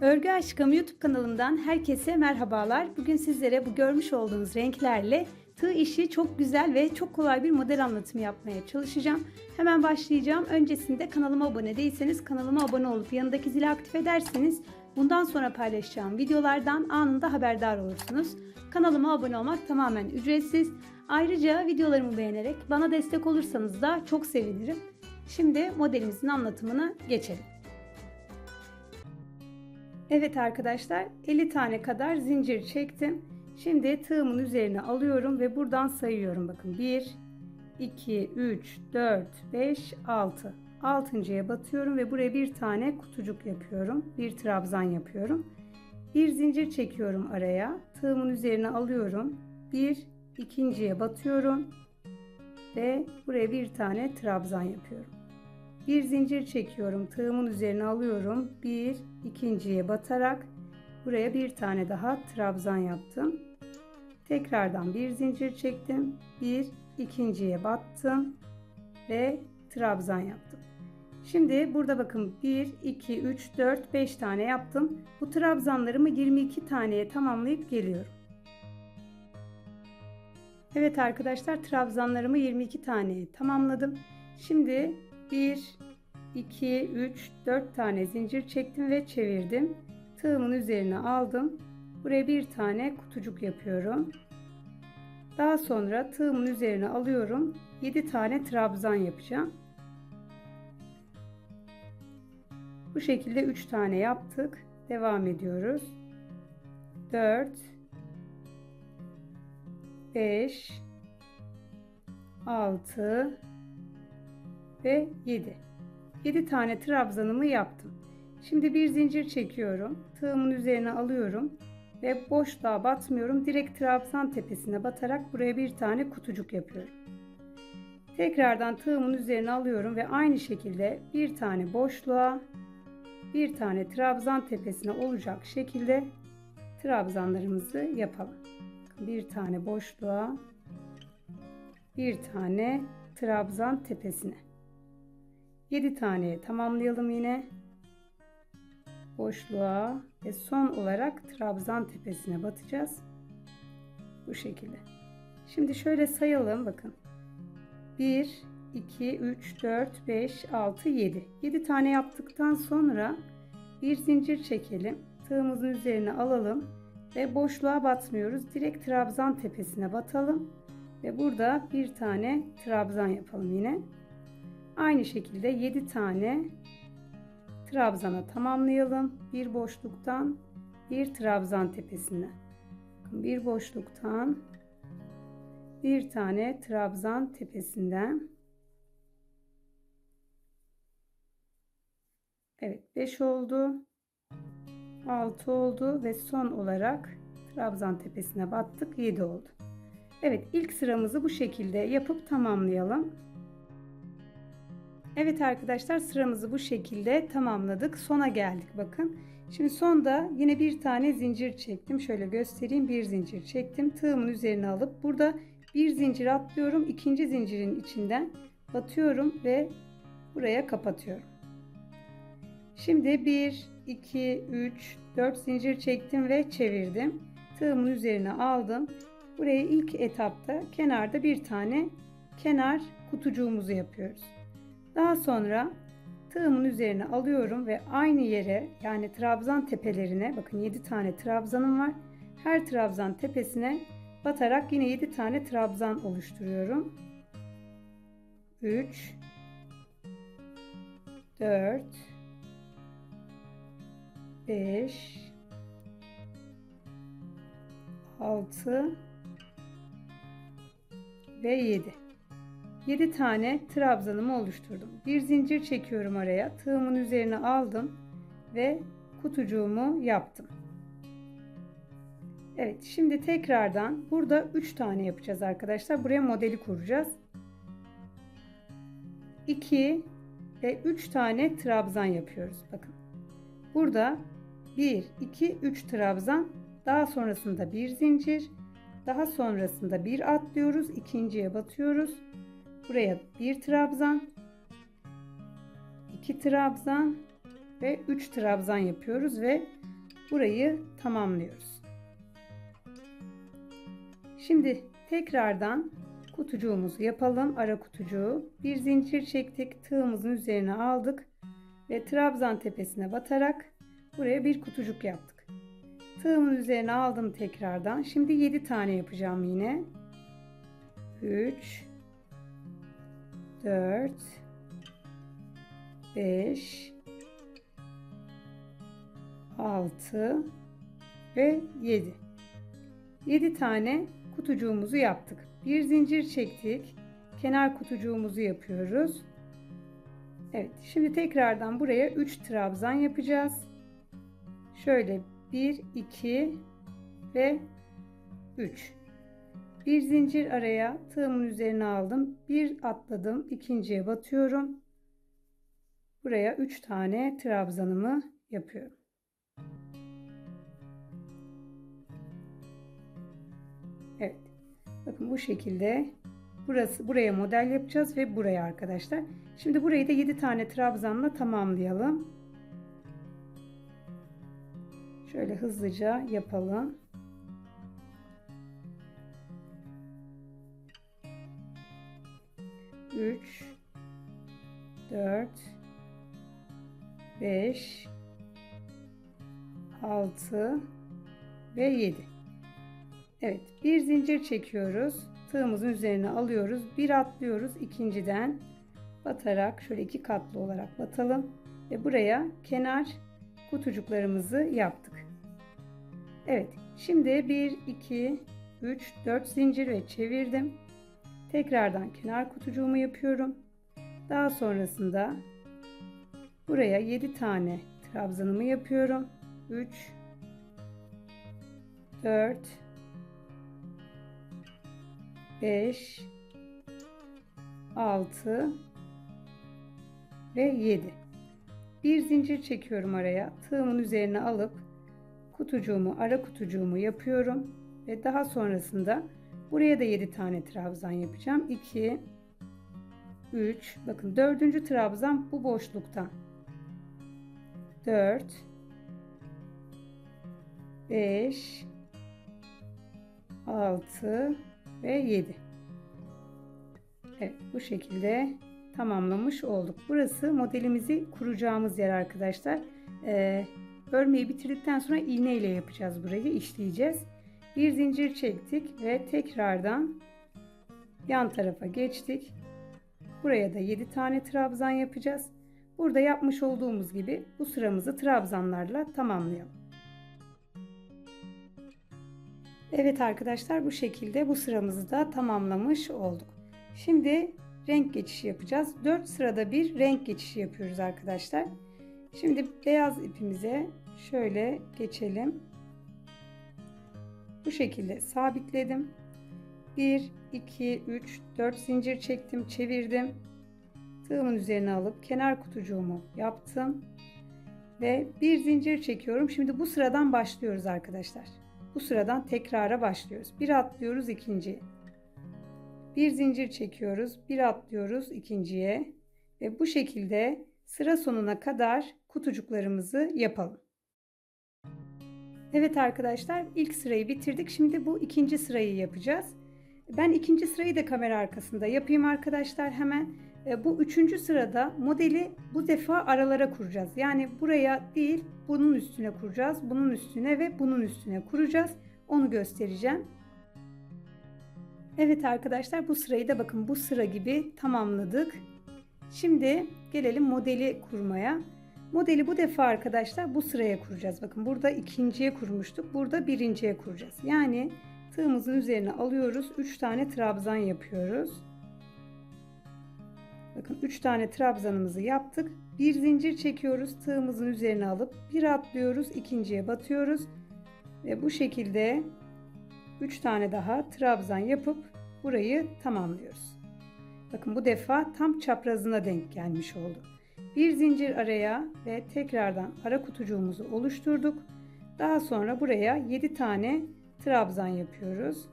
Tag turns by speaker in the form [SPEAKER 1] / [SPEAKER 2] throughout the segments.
[SPEAKER 1] Örgü Aşkım YouTube kanalımdan herkese merhabalar. Bugün sizlere bu görmüş olduğunuz renklerle tığ işi çok güzel ve çok kolay bir model anlatımı yapmaya çalışacağım. Hemen başlayacağım. Öncesinde kanalıma abone değilseniz kanalıma abone olup yanındaki zili aktif ederseniz bundan sonra paylaşacağım videolardan anında haberdar olursunuz. Kanalıma abone olmak tamamen ücretsiz. Ayrıca videolarımı beğenerek bana destek olursanız da çok sevinirim. Şimdi modelimizin anlatımına geçelim. Evet arkadaşlar 50 tane kadar zincir çektim. Şimdi tığımın üzerine alıyorum ve buradan sayıyorum. Bakın 1, 2, 3, 4, 5, 6. Altıncıya batıyorum ve buraya bir tane kutucuk yapıyorum. Bir trabzan yapıyorum. Bir zincir çekiyorum araya. Tığımın üzerine alıyorum. Bir, ikinciye batıyorum. Ve buraya bir tane trabzan yapıyorum. Bir zincir çekiyorum. Tığımın üzerine alıyorum. Bir, ikinciye batarak buraya bir tane daha trabzan yaptım. Tekrardan bir zincir çektim. Bir, ikinciye battım ve trabzan yaptım. Şimdi burada bakın 1, 2, 3, 4, 5 tane yaptım. Bu trabzanlarımı 22 taneye tamamlayıp geliyorum. Evet arkadaşlar trabzanlarımı 22 taneye tamamladım. Şimdi 1, 2, 3, 4 tane zincir çektim ve çevirdim. Tığımın üzerine aldım. Buraya bir tane kutucuk yapıyorum. Daha sonra tığımın üzerine alıyorum. 7 tane trabzan yapacağım. Bu şekilde 3 tane yaptık. Devam ediyoruz. 4 5 6 ve 7. 7 tane trabzanımı yaptım. Şimdi bir zincir çekiyorum. Tığımın üzerine alıyorum ve boşluğa batmıyorum. Direkt trabzan tepesine batarak buraya bir tane kutucuk yapıyorum. Tekrardan tığımın üzerine alıyorum ve aynı şekilde bir tane boşluğa bir tane trabzan tepesine olacak şekilde trabzanlarımızı yapalım. Bir tane boşluğa bir tane trabzan tepesine. 7 tane tamamlayalım yine. Boşluğa ve son olarak trabzan tepesine batacağız. Bu şekilde. Şimdi şöyle sayalım bakın. 1 2 3 4 5 6 7. 7 tane yaptıktan sonra bir zincir çekelim. Tığımızın üzerine alalım ve boşluğa batmıyoruz. Direkt trabzan tepesine batalım ve burada bir tane trabzan yapalım yine. Aynı şekilde 7 tane trabzana tamamlayalım. Bir boşluktan bir trabzan tepesine. Bir boşluktan bir tane trabzan tepesinden. Evet 5 oldu. 6 oldu ve son olarak trabzan tepesine battık 7 oldu. Evet ilk sıramızı bu şekilde yapıp tamamlayalım. Evet arkadaşlar sıramızı bu şekilde tamamladık. Sona geldik bakın. Şimdi sonda yine bir tane zincir çektim. Şöyle göstereyim. Bir zincir çektim. Tığımın üzerine alıp burada bir zincir atlıyorum. ikinci zincirin içinden batıyorum ve buraya kapatıyorum. Şimdi 1, 2, 3, 4 zincir çektim ve çevirdim. Tığımın üzerine aldım. Buraya ilk etapta kenarda bir tane kenar kutucuğumuzu yapıyoruz. Daha sonra tığımın üzerine alıyorum ve aynı yere yani trabzan tepelerine bakın 7 tane trabzanım var. Her trabzan tepesine batarak yine 7 tane trabzan oluşturuyorum. 3 4 5 6 ve 7. 7 tane trabzanımı oluşturdum. Bir zincir çekiyorum araya. Tığımın üzerine aldım ve kutucuğumu yaptım. Evet, şimdi tekrardan burada 3 tane yapacağız arkadaşlar. Buraya modeli kuracağız. 2 ve 3 tane trabzan yapıyoruz. Bakın. Burada 1 2 3 trabzan, daha sonrasında bir zincir, daha sonrasında bir atlıyoruz, ikinciye batıyoruz. Buraya bir trabzan, iki trabzan ve üç trabzan yapıyoruz ve burayı tamamlıyoruz. Şimdi tekrardan kutucuğumuzu yapalım. Ara kutucuğu. Bir zincir çektik. Tığımızın üzerine aldık. Ve trabzan tepesine batarak buraya bir kutucuk yaptık. Tığımın üzerine aldım tekrardan. Şimdi 7 tane yapacağım yine. 3 4 5 6 ve 7. 7 tane kutucuğumuzu yaptık. Bir zincir çektik. Kenar kutucuğumuzu yapıyoruz. Evet, şimdi tekrardan buraya 3 trabzan yapacağız. Şöyle 1 2 ve 3. Bir zincir araya tığımın üzerine aldım. Bir atladım, ikinciye batıyorum. Buraya 3 tane trabzanımı yapıyorum. Evet. Bakın bu şekilde burası buraya model yapacağız ve buraya arkadaşlar. Şimdi burayı da 7 tane trabzanla tamamlayalım. Şöyle hızlıca yapalım. Üç, dört, beş, altı ve yedi. Evet, bir zincir çekiyoruz. Tığımızın üzerine alıyoruz. Bir atlıyoruz ikinciden batarak şöyle iki katlı olarak batalım ve buraya kenar kutucuklarımızı yaptık. Evet, şimdi 1 2 3 4 zincir ve çevirdim. Tekrardan kenar kutucuğumu yapıyorum. Daha sonrasında buraya 7 tane trabzanımı yapıyorum. 3 4 5 6 ve 7 bir zincir çekiyorum araya tığımın üzerine alıp kutucuğumu ara kutucuğumu yapıyorum ve daha sonrasında buraya da 7 tane trabzan yapacağım 2 3 bakın dördüncü trabzan bu boşluktan 4 5 6 ve 7 Evet bu şekilde tamamlamış olduk. Burası modelimizi kuracağımız yer arkadaşlar. Ee, örmeyi bitirdikten sonra iğne ile yapacağız burayı işleyeceğiz. Bir zincir çektik ve tekrardan yan tarafa geçtik. Buraya da 7 tane trabzan yapacağız. Burada yapmış olduğumuz gibi bu sıramızı trabzanlarla tamamlayalım. Evet arkadaşlar bu şekilde bu sıramızı da tamamlamış olduk. Şimdi renk geçişi yapacağız. 4 sırada bir renk geçişi yapıyoruz arkadaşlar. Şimdi beyaz ipimize şöyle geçelim. Bu şekilde sabitledim. 1, 2, 3, 4 zincir çektim, çevirdim. Tığımın üzerine alıp kenar kutucuğumu yaptım. Ve bir zincir çekiyorum. Şimdi bu sıradan başlıyoruz arkadaşlar. Bu sıradan tekrara başlıyoruz. Bir atlıyoruz ikinciye. Bir zincir çekiyoruz, bir atlıyoruz ikinciye ve bu şekilde sıra sonuna kadar kutucuklarımızı yapalım. Evet arkadaşlar ilk sırayı bitirdik. Şimdi bu ikinci sırayı yapacağız. Ben ikinci sırayı da kamera arkasında yapayım arkadaşlar hemen. E, bu üçüncü sırada modeli bu defa aralara kuracağız. Yani buraya değil bunun üstüne kuracağız. Bunun üstüne ve bunun üstüne kuracağız. Onu göstereceğim. Evet arkadaşlar bu sırayı da bakın bu sıra gibi tamamladık. Şimdi gelelim modeli kurmaya. Modeli bu defa arkadaşlar bu sıraya kuracağız. Bakın burada ikinciye kurmuştuk. Burada birinciye kuracağız. Yani tığımızın üzerine alıyoruz. 3 tane trabzan yapıyoruz. Bakın 3 tane trabzanımızı yaptık. Bir zincir çekiyoruz. Tığımızın üzerine alıp bir atlıyoruz. ikinciye batıyoruz. Ve bu şekilde 3 tane daha trabzan yapıp burayı tamamlıyoruz. Bakın bu defa tam çaprazına denk gelmiş oldu. Bir zincir araya ve tekrardan ara kutucuğumuzu oluşturduk. Daha sonra buraya 7 tane trabzan yapıyoruz.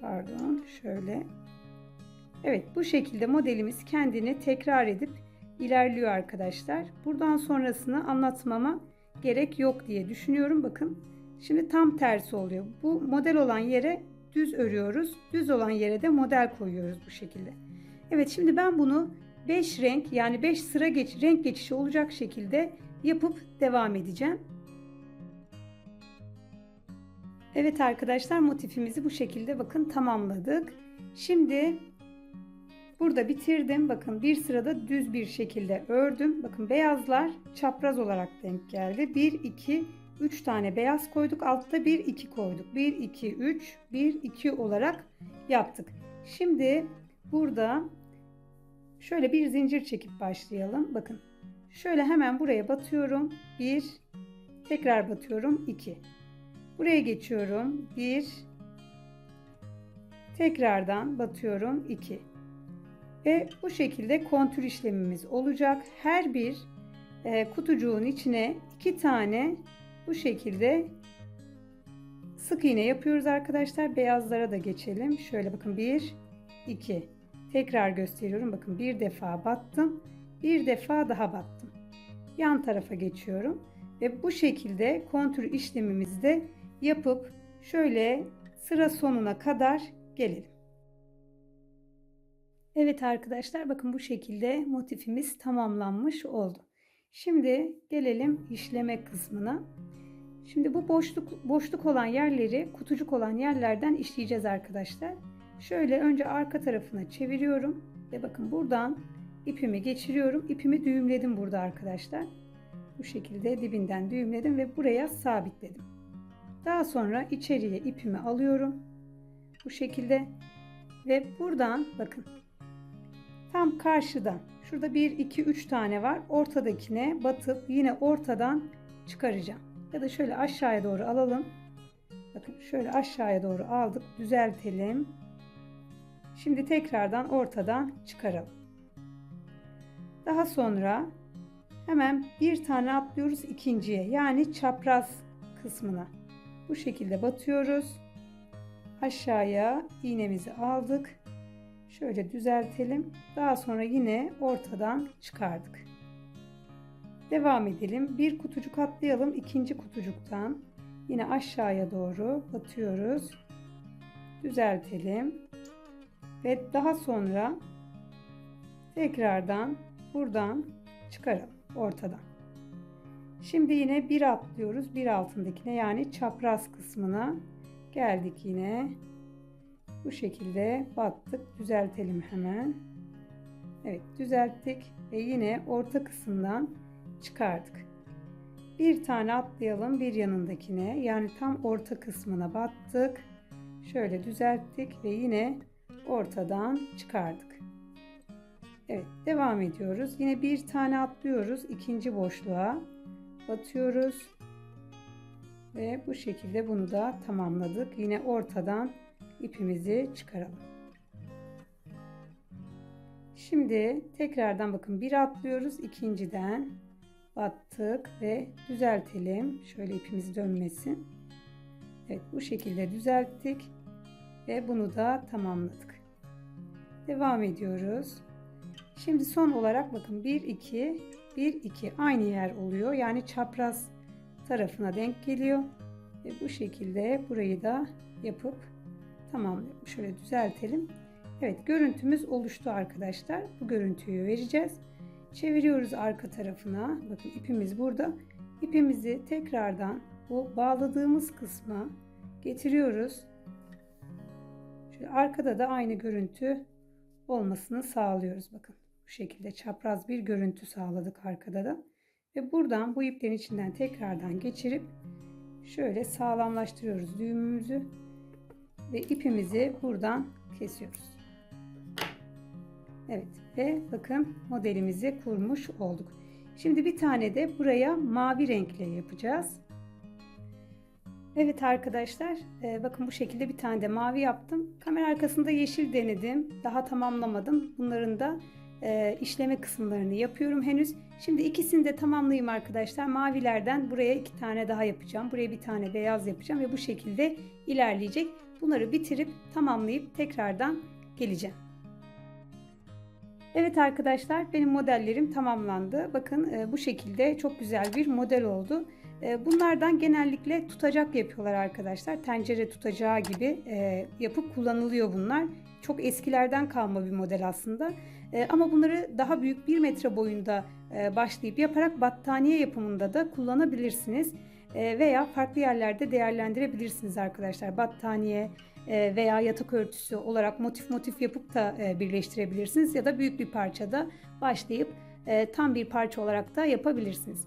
[SPEAKER 1] Pardon şöyle. Evet bu şekilde modelimiz kendini tekrar edip ilerliyor arkadaşlar. Buradan sonrasını anlatmama gerek yok diye düşünüyorum. Bakın şimdi tam tersi oluyor. Bu model olan yere düz örüyoruz. Düz olan yere de model koyuyoruz bu şekilde. Evet şimdi ben bunu 5 renk yani 5 sıra geç, renk geçişi olacak şekilde yapıp devam edeceğim. Evet arkadaşlar motifimizi bu şekilde bakın tamamladık. Şimdi burada bitirdim. Bakın bir sırada düz bir şekilde ördüm. Bakın beyazlar çapraz olarak denk geldi. 1 2 3 tane beyaz koyduk. Altta 1 2 koyduk. 1 2 3 1 2 olarak yaptık. Şimdi burada şöyle bir zincir çekip başlayalım. Bakın. Şöyle hemen buraya batıyorum. 1 tekrar batıyorum. 2 Buraya geçiyorum. 1 Tekrardan batıyorum. 2 Ve bu şekilde kontür işlemimiz olacak. Her bir e, kutucuğun içine iki tane bu şekilde sık iğne yapıyoruz arkadaşlar. Beyazlara da geçelim. Şöyle bakın 1 2 Tekrar gösteriyorum. Bakın bir defa battım. Bir defa daha battım. Yan tarafa geçiyorum. Ve bu şekilde kontür işlemimizi de yapıp şöyle sıra sonuna kadar gelelim. Evet arkadaşlar bakın bu şekilde motifimiz tamamlanmış oldu. Şimdi gelelim işleme kısmına. Şimdi bu boşluk boşluk olan yerleri kutucuk olan yerlerden işleyeceğiz arkadaşlar. Şöyle önce arka tarafına çeviriyorum ve bakın buradan ipimi geçiriyorum. İpimi düğümledim burada arkadaşlar. Bu şekilde dibinden düğümledim ve buraya sabitledim. Daha sonra içeriye ipimi alıyorum. Bu şekilde ve buradan bakın tam karşıdan şurada 1 2 3 tane var. Ortadakine batıp yine ortadan çıkaracağım. Ya da şöyle aşağıya doğru alalım. Bakın şöyle aşağıya doğru aldık. Düzeltelim. Şimdi tekrardan ortadan çıkaralım. Daha sonra hemen bir tane atlıyoruz ikinciye yani çapraz kısmına. Bu şekilde batıyoruz. Aşağıya iğnemizi aldık. Şöyle düzeltelim. Daha sonra yine ortadan çıkardık. Devam edelim. Bir kutucuk atlayalım. ikinci kutucuktan yine aşağıya doğru batıyoruz. Düzeltelim. Ve daha sonra tekrardan buradan çıkaralım ortadan. Şimdi yine bir atlıyoruz. Bir altındakine yani çapraz kısmına geldik yine. Bu şekilde battık. Düzeltelim hemen. Evet düzelttik ve yine orta kısımdan çıkardık. Bir tane atlayalım bir yanındakine yani tam orta kısmına battık. Şöyle düzelttik ve yine ortadan çıkardık. Evet devam ediyoruz. Yine bir tane atlıyoruz ikinci boşluğa batıyoruz. Ve bu şekilde bunu da tamamladık. Yine ortadan ipimizi çıkaralım. Şimdi tekrardan bakın bir atlıyoruz. ikinciden battık ve düzeltelim. Şöyle ipimiz dönmesin. Evet bu şekilde düzelttik ve bunu da tamamladık. Devam ediyoruz. Şimdi son olarak bakın 1 2 1 2 aynı yer oluyor. Yani çapraz tarafına denk geliyor. Ve bu şekilde burayı da yapıp tamamlayalım. Şöyle düzeltelim. Evet görüntümüz oluştu arkadaşlar. Bu görüntüyü vereceğiz. Çeviriyoruz arka tarafına. Bakın ipimiz burada. İpimizi tekrardan bu bağladığımız kısma getiriyoruz. Şöyle arkada da aynı görüntü olmasını sağlıyoruz. Bakın bu şekilde çapraz bir görüntü sağladık arkada da. Ve buradan bu iplerin içinden tekrardan geçirip şöyle sağlamlaştırıyoruz düğümümüzü ve ipimizi buradan kesiyoruz. Evet ve bakın modelimizi kurmuş olduk. Şimdi bir tane de buraya mavi renkle yapacağız. Evet arkadaşlar e, bakın bu şekilde bir tane de mavi yaptım. Kamera arkasında yeşil denedim. Daha tamamlamadım. Bunların da e, işleme kısımlarını yapıyorum henüz. Şimdi ikisini de tamamlayayım arkadaşlar. Mavilerden buraya iki tane daha yapacağım. Buraya bir tane beyaz yapacağım ve bu şekilde ilerleyecek. Bunları bitirip tamamlayıp tekrardan geleceğim. Evet arkadaşlar benim modellerim tamamlandı. Bakın e, bu şekilde çok güzel bir model oldu. E, bunlardan genellikle tutacak yapıyorlar arkadaşlar. Tencere tutacağı gibi e, yapıp kullanılıyor bunlar. Çok eskilerden kalma bir model aslında. E, ama bunları daha büyük 1 metre boyunda e, başlayıp yaparak battaniye yapımında da kullanabilirsiniz. Veya farklı yerlerde değerlendirebilirsiniz arkadaşlar. Battaniye veya yatak örtüsü olarak motif motif yapıp da birleştirebilirsiniz. Ya da büyük bir parçada başlayıp tam bir parça olarak da yapabilirsiniz.